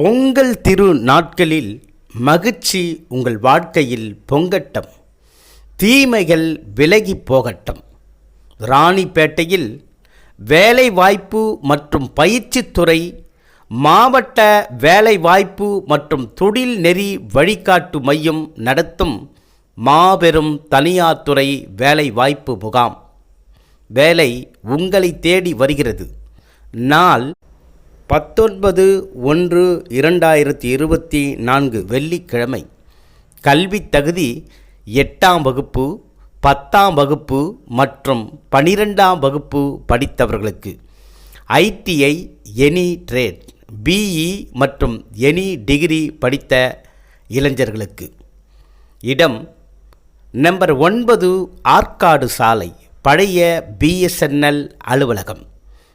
பொங்கல் திரு நாட்களில் மகிழ்ச்சி உங்கள் வாழ்க்கையில் பொங்கட்டம். தீமைகள் விலகி போகட்டும். ராணிப்பேட்டையில் வேலைவாய்ப்பு மற்றும் பயிற்சித்துறை மாவட்ட வேலைவாய்ப்பு மற்றும் தொழில் நெறி வழிகாட்டு மையம் நடத்தும் மாபெரும் தனியார் துறை வேலைவாய்ப்பு முகாம். வேலை உங்களை தேடி வருகிறது. நாள் பத்தொன்பது ஒன்று இரண்டாயிரத்தி இருபத்தி நான்கு வெள்ளிக்கிழமை. கல்வித் தகுதி எட்டாம் வகுப்பு பத்தாம் வகுப்பு மற்றும் பனிரெண்டாம் வகுப்பு படித்தவர்களுக்கு. ஐடிஐ எனி ட்ரேட் பிஇ மற்றும் எனி டிகிரி படித்த இளைஞர்களுக்கு. இடம் நம்பர் ஒன்பது ஆற்காடு சாலை பழைய பிஎஸ்என்எல் அலுவலகம்.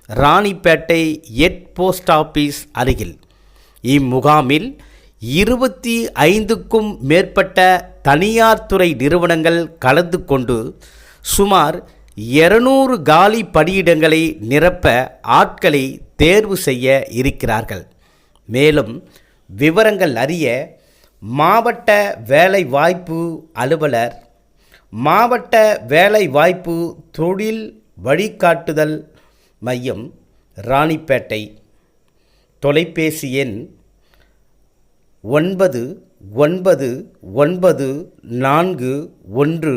ராணிப்பேட்டை எட் போஸ்ட் ஆஃபீஸ் அருகில். இம்முகாமில் இருபத்தி ஐந்துக்கும் மேற்பட்ட தனியார் துறை நிறுவனங்கள் கலந்து கொண்டு சுமார் இருநூறு காலி பணியிடங்களை நிரப்ப ஆட்களை தேர்வு செய்ய இருக்கிறார்கள். மேலும் விவரங்கள் அறிய மாவட்ட வேலைவாய்ப்பு அலுவலர் மாவட்ட வேலைவாய்ப்பு தொழில் வழிகாட்டுதல் மையம் ராணிப்பேட்டை. தொலைபேசி எண் ஒன்பது ஒன்பது ஒன்பது நான்கு ஒன்று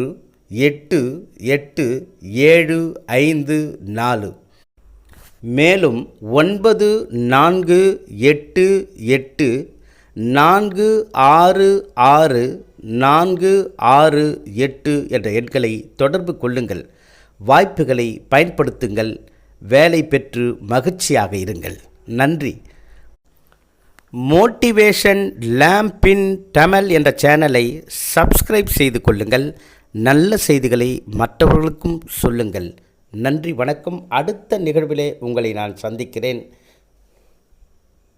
எட்டு எட்டு ஏழு ஐந்து நாலு. மேலும் ஒன்பது நான்கு எட்டு எட்டு நான்கு ஆறு ஆறு நான்கு ஆறு எட்டு என்ற எண்களை தொடர்பு கொள்ளுங்கள். வாய்ப்புகளை பயன்படுத்துங்கள். வேலை பெற்று மகிழ்ச்சியாக இருங்கள். நன்றி. மோட்டிவேஷன் லேம்பின் தமிழ் என்ற சேனலை சப்ஸ்கிரைப் செய்து கொள்ளுங்கள். நல்ல செய்திகளை மற்றவர்களுக்கும் சொல்லுங்கள். நன்றி வணக்கம். அடுத்த நிகழ்விலே உங்களை நான் சந்திக்கிறேன்.